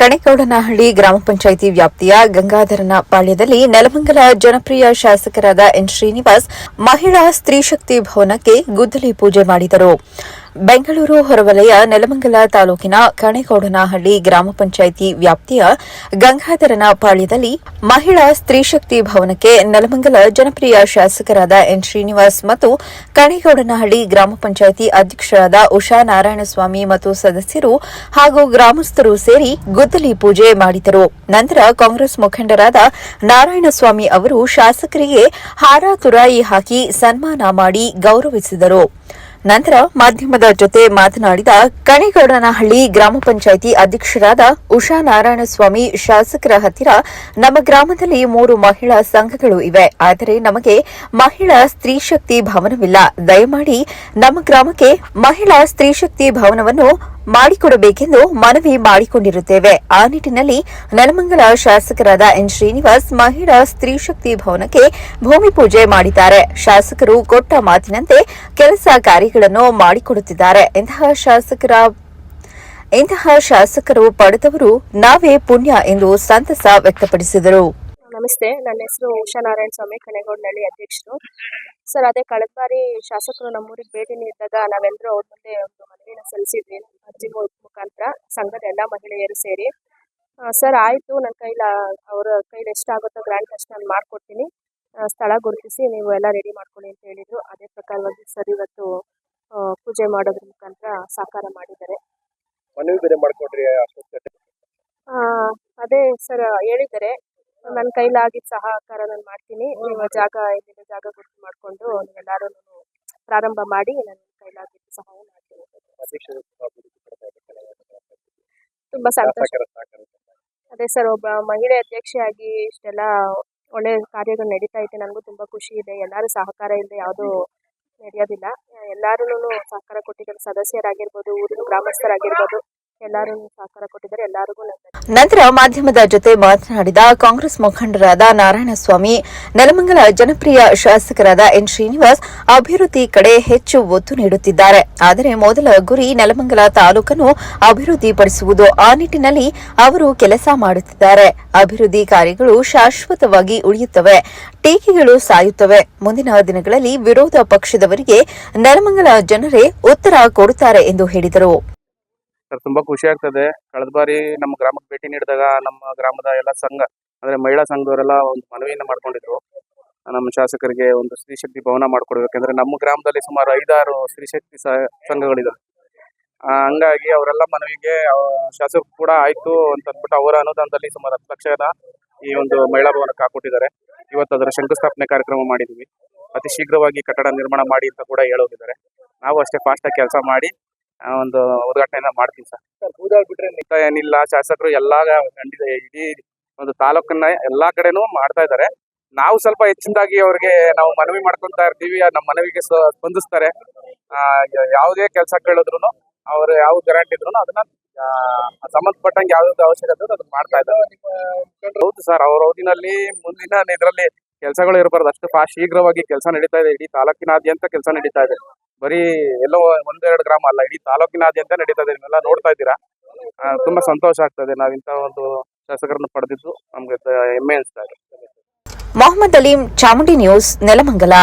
ಕಣೆಗೌಡನಹಳ್ಳಿ ಗ್ರಾಮ ಪಂಚಾಯಿತಿ ವ್ಯಾಪ್ತಿಯ ಗಂಗಾಧರನ ಪಾಳ್ಯದಲ್ಲಿ ನೆಲಮಂಗಲ ಜನಪ್ರಿಯ ಶಾಸಕರಾದ ಎನ್ ಶ್ರೀನಿವಾಸ್ ಮಹಿಳಾ ಸ್ತ್ರೀಶಕ್ತಿ ಭವನಕ್ಕೆ ಗುದ್ದಲಿ ಪೂಜೆ ಮಾಡಿದರು. ಬೆಂಗಳೂರು ಹೊರವಲಯ ನೆಲಮಂಗಲ ತಾಲೂಕಿನ ಕಣೆಗೌಡನಹಳ್ಳಿ ಗ್ರಾಮ ಪಂಚಾಯಿತಿ ವ್ಯಾಪ್ತಿಯ ಗಂಗಾಧರನ ಪಾಳ್ಯದಲ್ಲಿ ಮಹಿಳಾ ಸ್ತ್ರೀಶಕ್ತಿ ಭವನಕ್ಕೆ ನೆಲಮಂಗಲ ಜನಪ್ರಿಯ ಶಾಸಕರಾದ ಎನ್ ಶ್ರೀನಿವಾಸ್ ಮತ್ತು ಕಣೆಗೌಡನಹಳ್ಳಿ ಗ್ರಾಮ ಪಂಚಾಯಿತಿ ಅಧ್ಯಕ್ಷರಾದ ಉಷಾ ನಾರಾಯಣಸ್ವಾಮಿ ಮತ್ತು ಸದಸ್ಯರು ಹಾಗೂ ಗ್ರಾಮಸ್ಥರು ಸೇರಿ ಗುದ್ದಲಿ ಪೂಜೆ ಮಾಡಿದರು. ನಂತರ ಕಾಂಗ್ರೆಸ್ ಮುಖಂಡರಾದ ನಾರಾಯಣಸ್ವಾಮಿ ಅವರು ಶಾಸಕರಿಗೆ ಹಾರ ತುರಾಯಿ ಹಾಕಿ ಸನ್ಮಾನ ಮಾಡಿ ಗೌರವಿಸಿದರು. ನಂತರ ಮಾಧ್ಯಮದ ಜೊತೆ ಮಾತನಾಡಿದ ಕಣಿಗೌಡನಹಳ್ಳಿ ಗ್ರಾಮ ಪಂಚಾಯಿತಿ ಅಧ್ಯಕ್ಷರಾದ ಉಷಾ ನಾರಾಯಣಸ್ವಾಮಿ ಶಾಸಕರ ಹತ್ತಿರ ನಮ್ಮ ಗ್ರಾಮದಲ್ಲಿ ಮೂರು ಮಹಿಳಾ ಸಂಘಗಳು ಇವೆ. ಆದರೆ ನಮಗೆ ಮಹಿಳಾ ಸ್ತ್ರೀ ಶಕ್ತಿ ಭವನವಿಲ್ಲ. ದಯಮಾಡಿ ನಮ್ಮ ಗ್ರಾಮಕ್ಕೆ ಮಹಿಳಾ ಸ್ತ್ರೀ ಶಕ್ತಿ ಭವನವನ್ನು ಮಾಡಿಕೊಡಬೇಕೆಂದು ಮನವಿ ಮಾಡಿಕೊಂಡಿರುತ್ತೇವೆ. ಆ ನಿಟ್ಟಿನಲ್ಲಿ ನೆಲಮಂಗಲ ಶಾಸಕರಾದ ಎನ್ ಶ್ರೀನಿವಾಸ್ ಮಹಿಳಾ ಸ್ತ್ರೀಶಕ್ತಿ ಭವನಕ್ಕೆ ಭೂಮಿ ಪೂಜೆ ಮಾಡಿದ್ದಾರೆ. ಶಾಸಕರು ಕೊಟ್ಟ ಮಾತಿನಂತೆ ಕೆಲಸ ಕಾರ್ಯಗಳನ್ನು ಮಾಡಿಕೊಡುತ್ತಿದ್ದಾರೆ. ಇಂತಹ ಶಾಸಕರ, ಇಂತಹ ಶಾಸಕರು ಪಡೆದವರು ನಾವೇ ಪುಣ್ಯ ಎಂದು ಸಂತಸ ವ್ಯಕ್ತಪಡಿಸಿದರು. ನಮಸ್ತೆ. ನನ್ನ ಹೆಸರು ಉಷಾ ನಾರಾಯಣ ಸ್ವಾಮಿ ಕನೆಗೌಡನಹಳ್ಳಿ ಅಧ್ಯಕ್ಷರು. ಸರ್ ಅದೇ ಕಳೆದ ಬಾರಿ ಶಾಸಕರು ನಮ್ಮೂರಿಗೆ ಭೇಟಿ ನೀಡಿದಾಗ ನಾವೆಲ್ಲರೂ ಅವ್ರ ಮುಂದೆ ಒಂದು ಮನವಿನ ಸಲ್ಲಿಸಿದ್ವಿ. ಅರ್ಜಿ ಮುಖಾಂತರ ಸಂಘದ ಎಲ್ಲ ಮಹಿಳೆಯರು ಸೇರಿ. ಸರ್ ಆಯಿತು. ನನ್ನ ಕೈಲ ಅವರ ಕೈಲಿ ಎಷ್ಟಾಗುತ್ತೋ ಗ್ರ್ಯಾಂಡ್ ಅಷ್ಟು ನಾನು ಮಾಡಿಕೊಡ್ತೀನಿ. ಸ್ಥಳ ಗುರುತಿಸಿ ನೀವು ಎಲ್ಲ ರೆಡಿ ಮಾಡ್ಕೊಳ್ಳಿ ಅಂತ ಹೇಳಿದ್ರು. ಅದೇ ಪ್ರಕಾರವಾಗಿ ಸರ್ ಇವತ್ತು ಪೂಜೆ ಮಾಡೋದ್ರ ಮುಖಾಂತರ ಸಾಕಾರ ಮಾಡಿದ್ದಾರೆ. ಮನವಿ ಬೇರೆ ಮಾಡ್ಕೊಡ್ರಿ ಅದೇ ಸರ್ ಹೇಳಿದ್ದಾರೆ. ನನ್ನ ಕೈಲಾಗಿದ್ದ ಸಹಕಾರ ನಾನು ಮಾಡ್ತೀನಿ. ನೀವು ಜಾಗ ಇಲ್ಲಿದೆ ಜಾಗ ಗುರುತು ಮಾಡಿಕೊಂಡು ನೀವೆಲ್ಲರೂ ಪ್ರಾರಂಭ ಮಾಡಿ ನನ್ನ ಕೈಲಾಗಿದ್ದ ಸಹಾಯ ಮಾಡ್ತೀನಿ. ತುಂಬಾ ಸಂತೋಷ. ಅದೇ ಸರ್, ಒಬ್ಬ ಮಹಿಳೆ ಅಧ್ಯಕ್ಷೆಯಾಗಿ ಇಷ್ಟೆಲ್ಲ ಒಳ್ಳೆ ಕಾರ್ಯಗಳು ನಡೀತಾ ಇದೆ ನನಗೂ ತುಂಬಾ ಖುಷಿ ಇದೆ. ಎಲ್ಲರೂ ಸಹಕಾರ ಇಲ್ಲದೆ ಯಾವುದೂ ನಡೆಯೋದಿಲ್ಲ. ಎಲ್ಲಾರು ಸಹಕಾರ ಕೊಟ್ಟಿದ್ದಾರೆ ಸದಸ್ಯರಾಗಿರ್ಬೋದು, ಊರಿನ ಗ್ರಾಮಸ್ಥರಾಗಿರ್ಬೋದು. ನಂತರ ಮಾಧ್ಯಮದ ಜೊತೆ ಮಾತನಾಡಿದ ಕಾಂಗ್ರೆಸ್ ಮುಖಂಡರಾದ ನಾರಾಯಣಸ್ವಾಮಿ, ನೆಲಮಂಗಲ ಜನಪ್ರಿಯ ಶಾಸಕರಾದ ಎನ್ ಶ್ರೀನಿವಾಸ್ ಅಭಿವೃದ್ಧಿ ಕಡೆ ಹೆಚ್ಚು ಒತ್ತು ನೀಡುತ್ತಿದ್ದಾರೆ. ಆದರೆ ಮೊದಲ ಗುರಿ ನೆಲಮಂಗಲ ತಾಲೂಕನ್ನು ಅಭಿವೃದ್ಧಿಪಡಿಸುವುದು ಆ ನಿಟ್ಟಿನಲ್ಲಿ ಅವರು ಕೆಲಸ ಮಾಡುತ್ತಿದ್ದಾರೆ. ಅಭಿವೃದ್ಧಿ ಕಾರ್ಯಗಳು ಶಾಶ್ವತವಾಗಿ ಉಳಿಯುತ್ತವೆ, ಟೀಕೆಗಳು ಸಾಯುತ್ತವೆ. ಮುಂದಿನ ದಿನಗಳಲ್ಲಿ ವಿರೋಧ ಪಕ್ಷದವರಿಗೆ ನೆಲಮಂಗಲ ಜನರೇ ಉತ್ತರ ಕೊಡುತ್ತಾರೆ ಎಂದು ಹೇಳಿದರು. ಸರ್, ತುಂಬಾ ಖುಷಿ ಆಗ್ತದೆ. ಕಳೆದ ಬಾರಿ ನಮ್ಮ ಗ್ರಾಮಕ್ಕೆ ಭೇಟಿ ನೀಡಿದಾಗ ನಮ್ಮ ಗ್ರಾಮದ ಎಲ್ಲ ಸಂಘ, ಅಂದ್ರೆ ಮಹಿಳಾ ಸಂಘದವರೆಲ್ಲ ಒಂದು ಮನವಿಯನ್ನ ಮಾಡ್ಕೊಂಡಿದ್ರು. ನಮ್ಮ ಶಾಸಕರಿಗೆ ಒಂದು ಸ್ತ್ರೀಶಕ್ತಿ ಭವನ ಮಾಡ್ಕೊಡ್ಬೇಕಂದ್ರೆ ನಮ್ಮ ಗ್ರಾಮದಲ್ಲಿ ಸುಮಾರು ಐದಾರು ಸ್ತ್ರೀ ಶಕ್ತಿ ಸಂಘಗಳಿದಾವೆ. ಹಂಗಾಗಿ ಅವರೆಲ್ಲ ಮನವಿಗೆ ಶಾಸಕರು ಕೂಡ ಆಯ್ತು ಅಂತ ಅಂದ್ಬಿಟ್ಟು ಅವರ ಅನುದಾನದಲ್ಲಿ ಸುಮಾರು ಹತ್ತು ಲಕ್ಷದ ಈ ಒಂದು ಮಹಿಳಾ ಭವನಕ್ಕೆ ಹಾಕೊಟ್ಟಿದ್ದಾರೆ ಇವತ್ತು ಅದರ ಶಂಕುಸ್ಥಾಪನೆ ಕಾರ್ಯಕ್ರಮ ಮಾಡಿದ್ವಿ. ಅತಿ ಶೀಘ್ರವಾಗಿ ಕಟ್ಟಡ ನಿರ್ಮಾಣ ಮಾಡಿ ಅಂತ ಕೂಡ ಹೇಳೋಗಿದ್ದಾರೆ ನಾವು ಅಷ್ಟೇ ಫಾಸ್ಟ್ ಆಗಿ ಕೆಲಸ ಮಾಡಿ ಒಂದು ಉದ್ಘಾಟನೆಯನ್ನ ಮಾಡ್ತೀನಿ ಸರ್. ಬಿಟ್ರೆ ನಿಂತ ಏನಿಲ್ಲ ಶಾಸಕರು ಎಲ್ಲಾ ಖಂಡಿತ ಇಡೀ ಒಂದು ತಾಲೂಕನ್ನ ಎಲ್ಲಾ ಕಡೆನೂ ಮಾಡ್ತಾ ಇದ್ದಾರೆ. ನಾವು ಸ್ವಲ್ಪ ಹೆಚ್ಚಿನದಾಗಿ ಅವ್ರಿಗೆ ನಾವು ಮನವಿ ಮಾಡ್ಕೊತಾ ಇರ್ತೀವಿ ನಮ್ಮ ಮನವಿಗೆ ಸ್ಪಂದಿಸ್ತಾರೆ. ಆ, ಯಾವುದೇ ಕೆಲಸ ಕೇಳಿದ್ರು ಅವ್ರು ಯಾವ ಗ್ಯಾರಂಟಿ ಇದ್ರು ಅದನ್ನ ಸಂಬಂಧಪಟ್ಟಂಗೆ ಯಾವ್ದು ಅವಶ್ಯಕತೆ ಅದನ್ನ ಮಾಡ್ತಾ ಇದ್ದಾರೆ. ಹೌದು ಸರ್ ಅವ್ರ ಅವಧಿನಲ್ಲಿ ಮುಂದಿನ ಇದರಲ್ಲಿ ಕೆಲಸಗಳು ಇರಬಾರ್ದು. ಅಷ್ಟು ಫಾಸ್ಟ್ ಶೀಘ್ರವಾಗಿ ಕೆಲಸ ನಡೀತಾ ಇದೆ. ಇಡೀ ತಾಲೂಕಿನಾದ್ಯಂತ ಕೆಲಸ ನಡೀತಾ ಇದೆ. ಬರೀ ಎಲ್ಲೋ ಒಂದೆರಡು ಗ್ರಾಮ ಅಲ್ಲ, ಇಡೀ ತಾಲೂಕಿನಾದ್ಯಂತ ನಡೀತಾ ಇದೆ. ನೀವೆಲ್ಲ ನೋಡ್ತಾ ಇದ್ದೀರಾ? ತುಂಬಾ ಸಂತೋಷ ಆಗ್ತದೆ. ನಾವು ಇಂಥ ಒಂದು ಶಾಸಕರನ್ನು ಪಡೆದಿದ್ದು ನಮ್ಗೆ ಹೆಮ್ಮೆ ಅನಿಸ್ತಾ ಇದೆ. ಮೊಹಮ್ಮದ್ ಅಲೀಂ, ಚಾಮುಂಡಿ ನ್ಯೂಸ್, ನೆಲಮಂಗಲ.